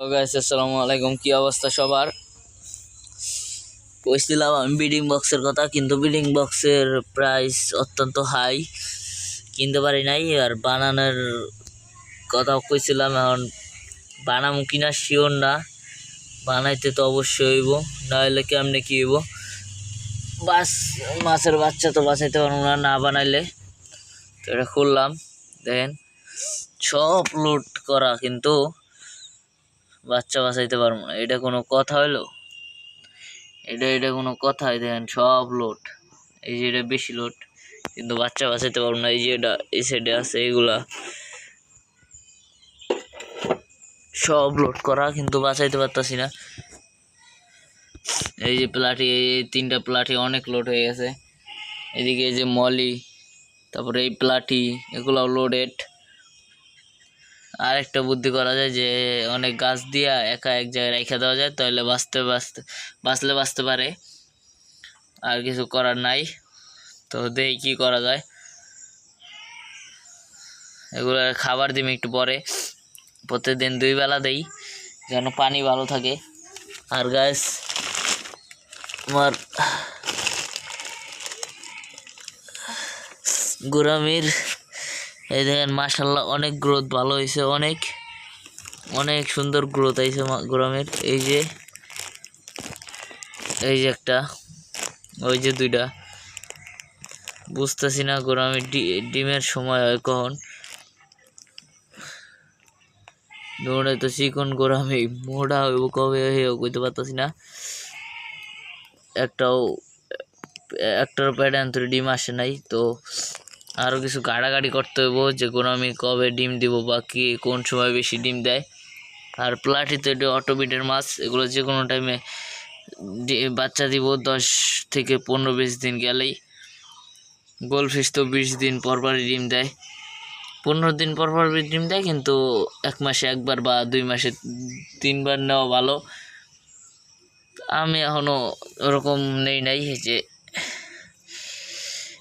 Guys আসসালামু আলাইকুম। কি অবস্থা সবার? কইছিলাম আমি বিডিং বক্সের কথা, কিন্তু বিডিং বক্সের প্রাইস অত্যন্ত হাই কিনতে পারি নাই, আর বানানোর কথা কইছিলাম, এখন বানামু কিনা শিওর না। বানাইতে তো অবশ্যই হইব, নাহলে কেমনে কি হইব? বাস, মাছের বাচ্চা তো বাঁচাইতে পারব না না বানাইলে। তো এটা খুললাম, দেখেন, সব লোড করা, কিন্তু বাচ্চা বাঁচাইতে পারব না। এটা কোনো কথা হলো? এটা এটা কোনো কথাই দেখেন, সব লোড। এই যে এটা বেশি লোড, কিন্তু বাচ্চা বাঁচাইতে পারব না। এই যে এটা, এই সাইডে আছে এইগুলা সব লোড করা, কিন্তু বাঁচাইতে পারতাছি না। এই যে প্লাটি, এই তিনটা প্লাটি অনেক লোড হয়ে গেছে। এদিকে এই যে মলি, তারপরে এই প্লাটি এগুলো লোডেড আর একটা বুদ্ধি করা যায় যে, অনেক গাছ দিয়া একা এক জায়গায় রেখে দেওয়া যায় তাহলে বাঁচতে বাঁচতে, বাঁচলে বাঁচতে পারে। আর কিছু করার নাই। তো দেখি কি করা যায়। এগুলো খাবার দিম একটু পরে। প্রত্যেকদিন দুই বেলা দেই, যেন পানি ভালো থাকে। আর গাছ আমার গোরামির এই দেখেন মাশাল্লাহ অনেক গ্রোথ ভালো হয়েছে অনেক অনেক সুন্দর গ্রোথ হয়েছে গোরামের। এই যে এই যে একটা, ওই যে দুইটা। বুঝতেছি না গোরামের ডিমের সময় হয় কখন। দৌড়ে তো চিকন গোরামে মোটা হইব কবে হইব কইতে পারতেছি না। একটাও, একটার প্যাটার্ন ডিম আসে নাই, তো আরও কিছু গাড়াগাড়ি করতে হইব, যে কোনো আমি কবে ডিম দিব বা কি কোন সময় বেশি ডিম দেয়। আর প্লাটি তো এটা অটোবিটের মাছ, এগুলো যে কোনো টাইমে বাচ্চা দিব দশ থেকে পনেরো বিশ দিন গেলেই। গোলফিশ তো বিশ দিন পর পরই ডিম দেয়। পনেরো দিন পর পর ডিম দেয়, কিন্তু এক মাসে একবার বা দুই মাসে তিনবার নেওয়া ভালো। আমি এখনও ওরকম নেই নাই যে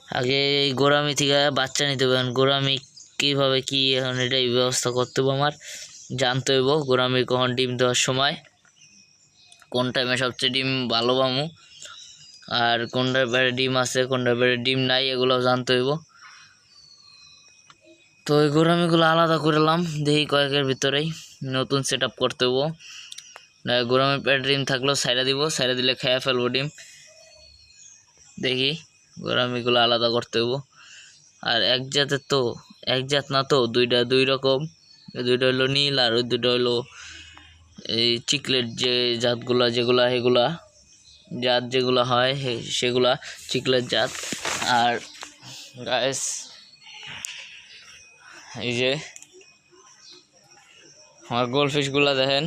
আগে এই গোরামি থেকে বাচ্চা নিতে পারেন গোরামি কীভাবে কী এখন এটাই ব্যবস্থা করতে হবে আমার। জানতে হইব গোরামি কখন ডিম দেওয়ার সময়, কোন টাইমে সবচেয়ে ডিম ভালো পামু, আর কোনটার বেড়ে ডিম আছে, কোনটার বেড়ে ডিম নাই, এগুলোও জানতে হইব। তো ওই গোরামিগুলো আলাদা করলাম দেখি কয়েকের ভিতরেই নতুন সেট আপ করতে হব গোরামের পেট ডিম থাকলেও সাইডা দিব সাইডা দিলে খেয়ে ফেলব ডিম। দেখি। গোরামিগুলো আলাদা করতে হব আর এক জাতের তো, এক জাত না তো, দুইটা দুই রকম। দুইটা হলো নীল আর ওই দুটো হলো এই চিকলেট যে জাতগুলা যেগুলা, সেগুলা জাত যেগুলো হয় সেগুলা চিকলেট জাত। আর গায়েস এই যে আমার গোলফিশগুলা দেখেন।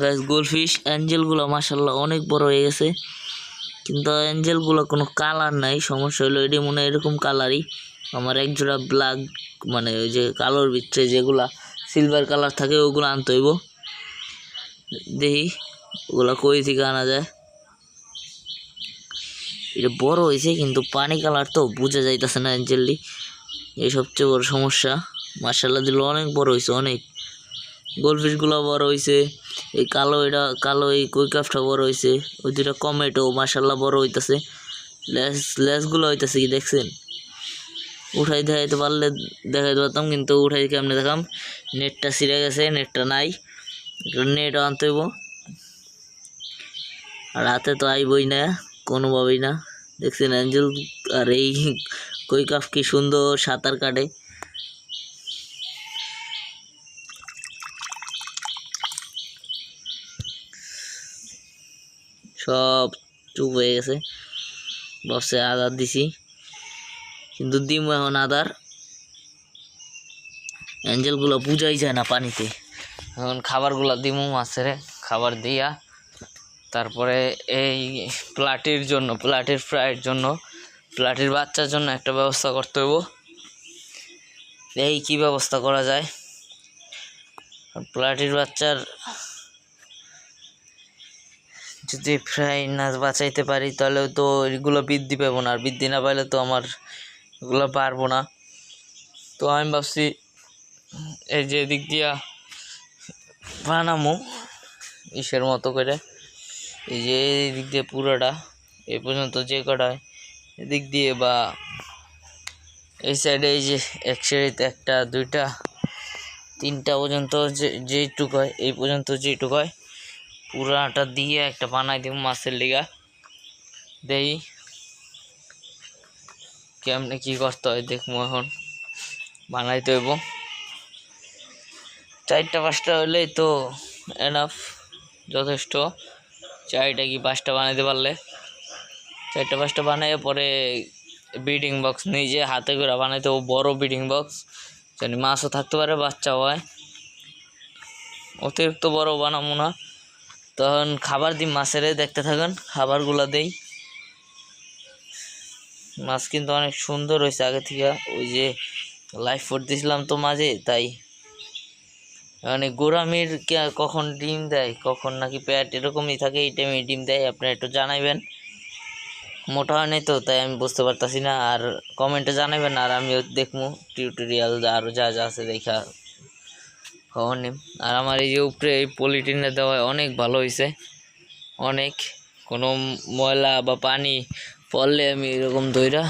গাছ গোলফিশ, অ্যাঞ্জেলগুলো মাসাল্লাহ অনেক বড় হয়ে গেছে। কিন্তু অ্যাঞ্জেলগুলো কোনো কালার নাই, সমস্যা হলো এটি মনে এরকম কালারই আমার এক জোড়া ব্ল্যাক মানে ওই যে কালোর ভিতরে যেগুলা সিলভার কালার থাকে, ওগুলো আনতে হইব। দেখি, ওগুলো কই থেকে আনা যায়? এটা বড় হয়েছে কিন্তু পানি কালার তো বোঝা যাইতেছে না অ্যাঞ্জেলটি এই সবচেয়ে বড় সমস্যা। মার্শাল্লাহ দিল অনেক বড় হয়েছে অনেক। গোলফিশগুলো বড় হয়েছে এই কালো এটা, কালো এই কুইকাফটা বড় হয়েছে ওই দুটা কমেটো মার্শাল্লাহ বড় হইতেছে। লেস, লেসগুলো হইতেছে কি দেখছেন? উঠাই দেখাইতে পারলে দেখাইতে পারতাম, কিন্তু উঠাই কেমনে দেখাম? নেটটা ছিঁড়ে গেছে, নেটটা নাই নেট আনতে হইব। আর রাতে তো আইবই না, কোনোভাবেই না। দেখছেন অ্যাঞ্জেল, আর এই কৈকাফ কি সুন্দর সাঁতার কাটে। সব চুপ হয়ে গেছে। বসে আদার দিছি। কিন্তু দিম এখন আদার। অ্যাঞ্জেলগুলো বুঝাই যায় না পানিতে। এখন খাবারগুলো দিমু মাছের। খাবার দিয়া তারপরে এই প্লাটির জন্য, প্লাটির ফ্রাইয়ের জন্য, প্লাটির বাচ্চার জন্য একটা ব্যবস্থা করতে হইব। এই কি ব্যবস্থা করা যায়? প্লাটির বাচ্চার যদি ফ্রাই না বাঁচাইতে পারি, তাহলে তো এগুলো বৃদ্ধি পাবো না। আর বৃদ্ধি না পাইলে তো আমার এগুলো পারব না। তো আমি ভাবছি, এই যে দিক দিয়া বানামো ইসের মতো করে। এই যে এই দিক দিয়ে পুরোটা এই পর্যন্ত যে কটায় এদিক দিয়ে বা এই সাইডে এই যে এক সাইডে একটা, দুইটা, তিনটা পর্যন্ত যে যেইটুক হয়, এই পর্যন্ত যেইটুক হয় পুরাটা দিয়ে একটা বানাই দেব মাছের লিগা। দেই। কেমনে কি করতে হয় দেখব এখন। বানাইতে হইব চারটা পাঁচটা হলেই তো এনাফ যথেষ্ট। চারটা কি পাঁচটা বানাইতে পারলে? চারটা পাঁচটা বানাই পরে ব্রিডিং বক্স নিজে হাতে করে বানাইতে হবে বড় ব্রিডিং বক্স জানি মাছও থাকতে পারে বাচ্চা হয়। অতিরিক্ত বড় বানাবো না। তখন খাবার দিই, মাছের দেখতে থাকেন, খাবারগুলো দেই। মাছ কিন্তু অনেক সুন্দর হয়েছে আগে থেকে, ওই যে লাইফ ফুড দিছিলাম তো মাঝে, তাই। মানে গোরামির কখন ডিম দেয়, কখন নাকি প্যাট এরকমই থাকে, এই টাইমে ডিম দেয়, আপনারা একটু জানাইবেন। মোটা হয় নাই তো, তাই আমি বুঝতে পারতাছি না, আর কমেন্টে জানাবেন আর আমিও দেখব টিউটোরিয়াল আরও যা যা আছে দেখা নিম আর আমার এই যে উপরে এই পলিটিনে দেওয়া অনেক ভালো হয়েছে অনেক। কোনো ময়লা বা পানি পড়লে আমি এরকম দইরা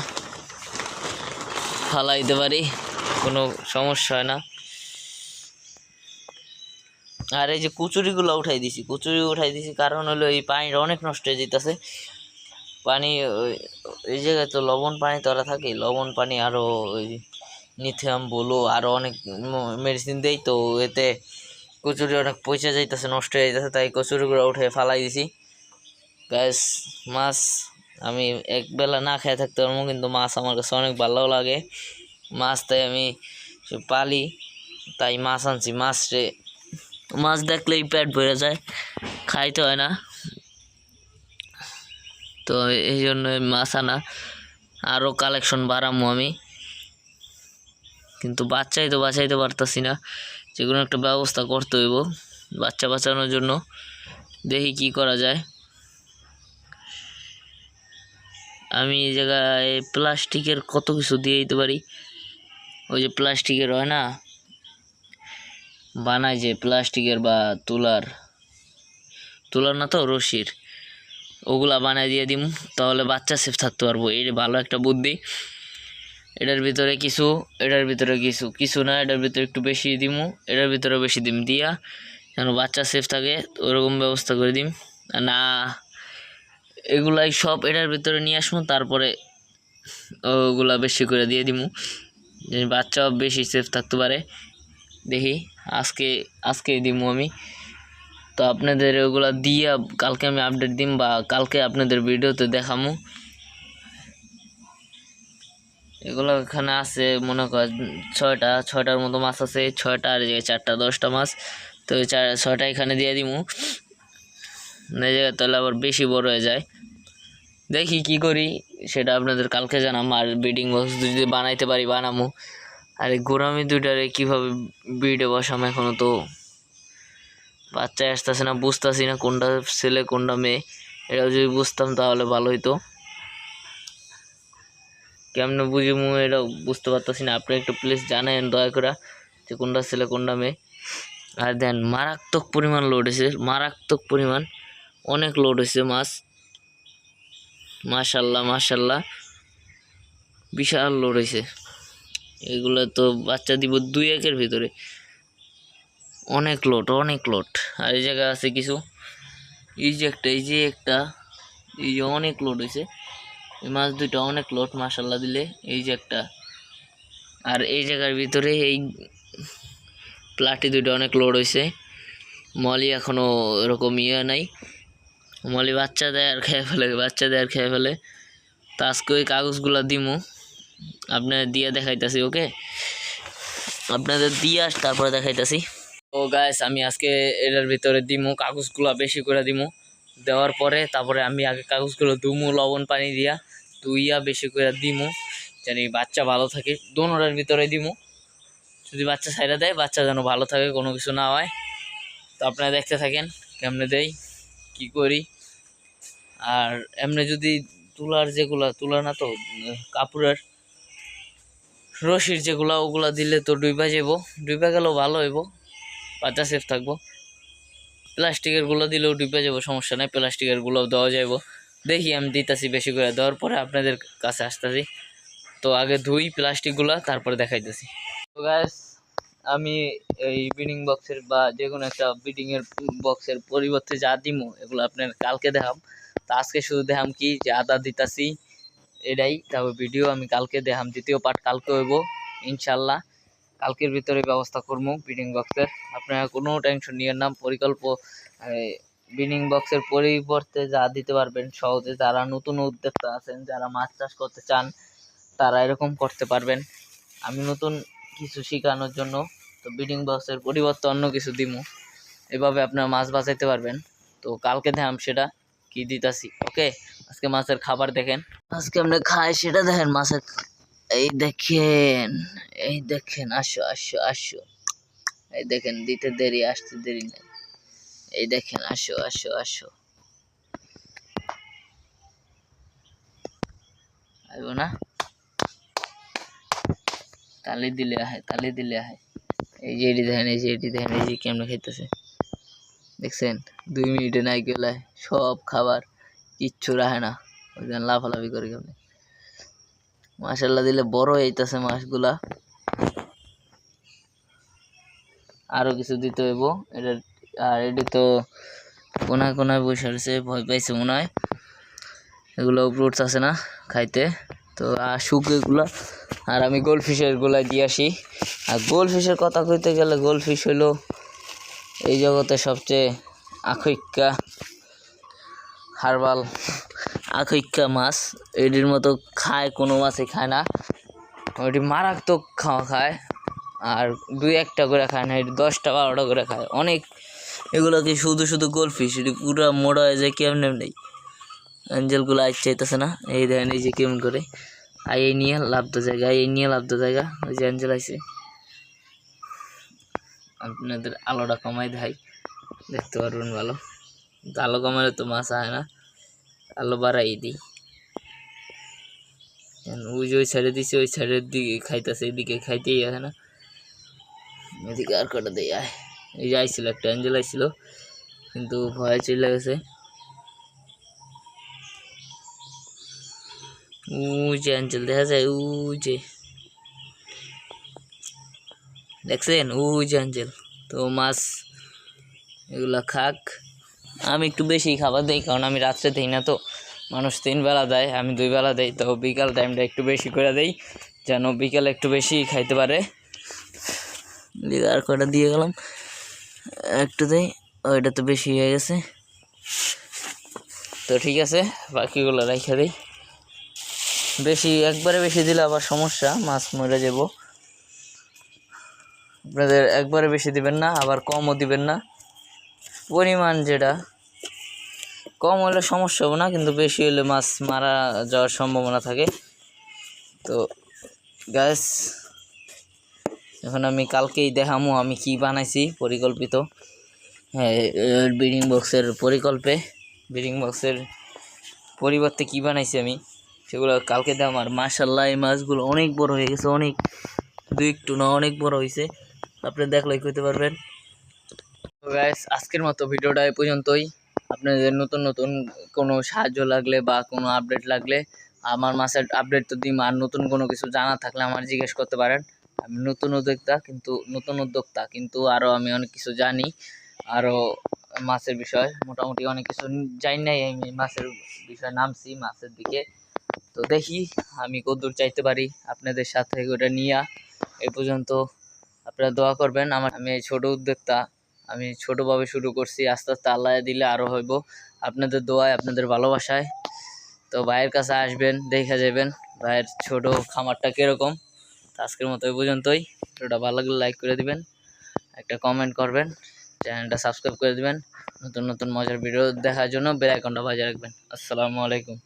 ফালাইতে পারি, কোনো সমস্যা হয় না। আর এই যে কুচুরিগুলো উঠাই দিছি, কুচুরি উঠাই দিছি কারণ হলো এই পানিটা অনেক নষ্ট হয়ে যেতেছে। পানি এই জায়গায় তো লবণ পানি তোরা থাকে লবণ পানি আরও ওই নিথিয়াম বলো আরও অনেক মেডিসিন দেই, তো এতে কচুরি অনেক পয়সা যাইতেছে, নষ্ট হয়ে যাইতেছে, তাই কচুরিগুলো উঠে ফালাই দিছি। গ্যাস, মাছ আমি এক বেলা না খেয়ে থাকতে পারব, কিন্তু মাছ আমার কাছে অনেক ভালো লাগে। মাছ তাই আমি পালি, তাই মাছ আনছি। মাছ রে, মাছ দেখলেই পেট ভরে যায়, খাইতে হয় না। তো এই জন্য মাছ আনা আরও কালেকশন বাড়ামো আমি। কিন্তু বাচ্চাই তো বাঁচাইতে পারতাছি না। যে কোনো একটা ব্যবস্থা করতে হইব বাচ্চা বাঁচানোর জন্য। দেখি কি করা যায়। আমি এই জায়গায় প্লাস্টিকের কত কিছু দিয়ে দিতে পারি। ওই যে প্লাস্টিকের হয় না? বানায় যে প্লাস্টিকের বা তুলার। তুলার না তো, রশির। ওগুলা বানায় দিয়ে দিম, তাহলে বাচ্চা সেফ থাকতে পারব। এই ভালো একটা বুদ্ধি। এটার ভিতরে কিছু, এটার ভিতরে কিছু কিছু না, এটার ভিতরে একটু বেশি দিমু, এটার ভিতরে বেশি দিম। দিয়া, যেন বাচ্চা সেফ থাকে, ওরকম ব্যবস্থা করে দিম। না, এগুলাই সব এটার ভিতরে নিয়ে আসব তারপরে ওগুলা বেশি করে দিয়ে দিমু। বাচ্চা বেশি সেফ থাকতে পারে। দেখি, আজকে আজকে দিমু আমি। তো আপনাদের ওগুলা দিয়ে কালকে আমি আপডেট দিম বা কালকে আপনাদের ভিডিওতে দেখামু। এগুলো এখানে আছে, মনে কর ছয়টা, ছয়টার মতো মাছ আছে, ছয়টা আর চারটা, দশটা মাছ। তো চার, ছয়টা এখানে দিয়ে দিমু। এই জায়গায় তাহলে আবার বেশি বড় হয়ে যায়। দেখি কি করি, সেটা আপনাদের কালকে জানাম। আর ব্রিডিং বক্স যদি বানাইতে পারি, বানামু। আর এই গোরামি দুইটারে কীভাবে ব্রিডে বসাম এখনও তো বাচ্চা আসতেছে না, বুঝতেছি না কোনটা ছেলে, কোনটা মেয়ে। এটাও যদি বুঝতাম তাহলে ভালো হইতো। কেমনে বুঝি মু এটা বুঝতে পারতেছি না। আপনি একটু প্লিজ জানেন দয়া করে যে কোনটা ছেলে, কোনটা মেয়ে। আর দেন, মারাত্মক পরিমাণ লোড হয়েছে। মারাত্মক পরিমাণ। অনেক লোড হয়েছে মাছ। মাশাল্লাহ মাশাল্লাহ। বিশাল লোড হয়েছে। এগুলো তো বাচ্চা দিব দুই একের ভিতরে। অনেক লোড অনেক লোড আর এই জায়গায় আছে কিছু। এই যে একটা, এই যে একটা, এই যে অনেক লোড হয়েছে। এই মাছ দুইটা অনেক লোড মাসাল্লাহ দিলে। এই যে একটা। আর এই জায়গার ভিতরে এই প্লাটি দুইটা অনেক লোড হয়েছে মলি এখনও এরকম ইয়ে নাই। মলি বাচ্চা দেয় আর খেয়ে ফেলে, বাচ্চা দেয় আর খেয়ে ফেলে। তো আজকে ওই কাগজগুলো দিমু। আপনার দিয়ে দেখাইতাছি, ওকে? আপনাদের দিয়ে আস, তারপরে দেখাইতাছি। ও গাইস আমি আজকে এটার ভিতরে দিমু, কাগজগুলো বেশি করে দিমু। দেওয়ার পরে তারপরে আমি আগে কাগজগুলো দুমু লবণ পানি দিয়া দুইয়া বেশি করে দিমু, জানি বাচ্চা ভালো থাকে, দোনোটার ভিতরে দিমু। যদি বাচ্চা সাইডে দেয়, বাচ্চা যেন ভালো থাকে, কোনো কিছু না হয়। তো আপনারা দেখতে থাকেন কেমনে দেই, কি করি। আর এমনি যদি তুলার যেগুলা, তুলা না তো, কাপড়ের রশির যেগুলা, ওগুলা দিলে তো ডুইবা যাব ডুইবা গেলেও ভালো হইব, বাচ্চা সেফ থাকব। প্লাস্টিকেরগুলো দিলেও ডুবে যাব, সমস্যা নাই, প্লাস্টিকেরগুলো দেওয়া যাইব। দেখি আমি দিতাছি বেশি করে, দেওয়ার পরে আপনাদের কাছে আসতেছি। তো আগে ধুই প্লাস্টিকগুলো তারপরে দেখাইতেছি। তো গ্যাস আমি এই বিডিং বক্সের বা যে কোনো একটা বিডিংয়ের বক্সের পরিবর্তে যা দিমু, এগুলো আপনার কালকে দেখাম। তো আজকে শুধু দেখাম কি যে আদা দিতাছি, এটাই। তারপর ভিডিও আমি কালকে দেখাম, দ্বিতীয় পার্ট কালকে হইব, ইনশাল্লাহ। কালকের ভিতরে ব্যবস্থা করব বিডিং বক্সের আপনারা কোনো টেনশন নিয়ে নাম পরিকল্প বিডিং বক্সের পরিবর্তে যা দিতে পারবেন সহজে। যারা নতুন উদ্যোক্তা আছেন, যারা মাছ চাষ করতে চান, তারা এরকম করতে পারবেন। আমি নতুন কিছু শেখানোর জন্য তো বিডিং বক্সের পরিবর্তে অন্য কিছু দিমু। এভাবে আপনারা মাছ বাঁচাইতে পারবেন। তো কালকে দেখাম সেটা কি দিতাছি। ওকে আজকে মাছের খাবার দেখেন। আজকে আমরা খাই সেটা দেখেন মাছের এই দেখেন এই দেখেন, আসো আসো আসো। এই দেখেন, দিতে দেরি, আসতে দেরি নেই। এই দেখেন, আসো আসো আসো। আইব না? তালি দিলে আহে, তালি দিলে আহে। এই যে এটি দেখেন, এই যে এটি দেখেন, এই যে কেমন খাইতেছে। দেখছেন? দুই মিনিটে নাই গেলে সব খাবার, কিচ্ছু রাখে না। ওই জন্য লাফালাফি করে কেমন। মাসাল্লাহ দিলে বড় হইতাছে মাছগুলা। আরও কিছু দিতে হইব। এটা, আর এটি তো কোনায় কোনায় বসে ভয় পাইছে মনে হয়। এগুলো উপরে উঠতেছে না খাইতে। তো, আর শুক এগুলো। আর আমি গোল্ড ফিশেরগুলা দিয়ে আসি। আর গোল্ড ফিশের কথা কইতে গেলে গোল্ড ফিশ হইল এই জগতে সবচেয়ে আখৈক্কা হারবাল। আখৈক্কা মাছ। এটির মতো খায়, কোনো মাছই খায় না। ওইটি মারাত্মক খাওয়া খায়। আর দুই একটা করে খায় না, এটি দশটা বারোটা করে খায়। অনেক এগুলোকে শুধু শুধু গোলফিশ? এটি পুরো মোড়া হয়ে যায় কেমন নেই? অ্যাঞ্জেলগুলো আজ চাইতেছে না। এই দেখেন, এই যে কেমন করে। আর এই নিয়ে লাভদ জায়গা এই নিয়ে লাভদ জায়গা। ওই যে অ্যাঞ্জেল আছে আপনাদের আলোটা কমাই দেখাই। দেখতে পারবেন ভালো। আলো কমালে তো মাছ হয় না। আলো বাড়াই দিই ওই যে ওই সাইডে দিছে, ওই সাইডের দিকে খাইতেছে, এদিকে খাইতেই আসে না। এদিকে আর কটা দেয় আয় এই যে আইছিল, একটা অ্যাঞ্জেল আইছিল, কিন্তু ভয়ে চলে গেছে। ওই যে অ্যাঞ্জেল দেখা যায়, ওই যে। দেখছেন? ওই যে অ্যাঞ্জেল। তো মাছ এগুলা খাক। আমি একটু বেশি খাবার দিই, কারণ আমি রাত্রে দিই না তো। মানুষ তিন বেলা দেয়, আমি দুই বেলা দেই, তো বিকাল টাইমটা একটু বেশি করে দেই, যেন বিকালে একটু বেশি খাইতে পারে। আর কটা দিয়ে গেলাম? একটু দেই, ওইটা তো বেশি হয়ে গেছে। তো ঠিক আছে, বাকিগুলো রেখে দিই। বেশি, একবারে বেশি দিলে আবার সমস্যা, মাছ মরে যাব। আপনাদের একবারে বেশি দিবেন না, আবার কমও দিবেন না। পরিমাণ যেটা, কম হলে সমস্যা হবে না, কিন্তু বেশি হলে মাছ মারা যাওয়ার সম্ভাবনা থাকে। তো গ্যাস এখন আমি কালকেই দেখামো আমি কি বানাইছি পরিকল্পিত। হ্যাঁ বিডিং বক্সের পরিকল্পে বিডিং বক্সের পরিবর্তে কি বানাইছি আমি, সেগুলো কালকে দাম আর মাসাল্লাহ এই মাছগুলো অনেক বড় হয়ে গেছে, অনেক, দুই একটু না, অনেক বড় হয়েছে আপনি দেখলেই করতে পারবেন। তো গাইস আজকের মতো ভিডিওটা এই পর্যন্তই। আপনাদের নতুন নতুন কোনো সাহায্য লাগলে বা কোনো আপডেট লাগলে আমার মাসের আপডেট তো দিই আর নতুন কোনো কিছু জানা থাকলে আমার জিজ্ঞেস করতে পারেন। আমি নতুন উদ্যোক্তা, কিন্তু নতুন উদ্যোক্তা, কিন্তু আরও আমি অনেক কিছু জানি আরও মাছের বিষয়, মোটামুটি অনেক কিছু জানি নাই আমি মাছের বিষয়ে নামছি মাছের দিকে। তো দেখি, আমি কদ্দূর চাইতে পারি আপনাদের সাথে, ওটা নিয়ে। এ পর্যন্ত আপনারা দোয়া করবেন, আমার আমি এই ছোটো উদ্যোক্তা আমি ছোটোভাবে শুরু করছি, আস্তে আস্তে আল্লাহ দিলে আরও হইব। আপনাদের দোয়ায়, আপনাদের ভালোবাসায়। তো ভাইয়ের কাছে আসবেন, দেখে যাবেন, ভাইয়ের ছোট খামারটা কীরকম। আজকের মতো এই পর্যন্তই। ভিডিওটা ভালো লাগলে লাইক করে দিবেন, একটা কমেন্ট করবেন, চ্যানেলটা সাবস্ক্রাইব করে দিবেন, নতুন নতুন মজার ভিডিও দেখার জন্য বেল আইকনটা বাজিয়ে রাখবেন। আসসালামু আলাইকুম।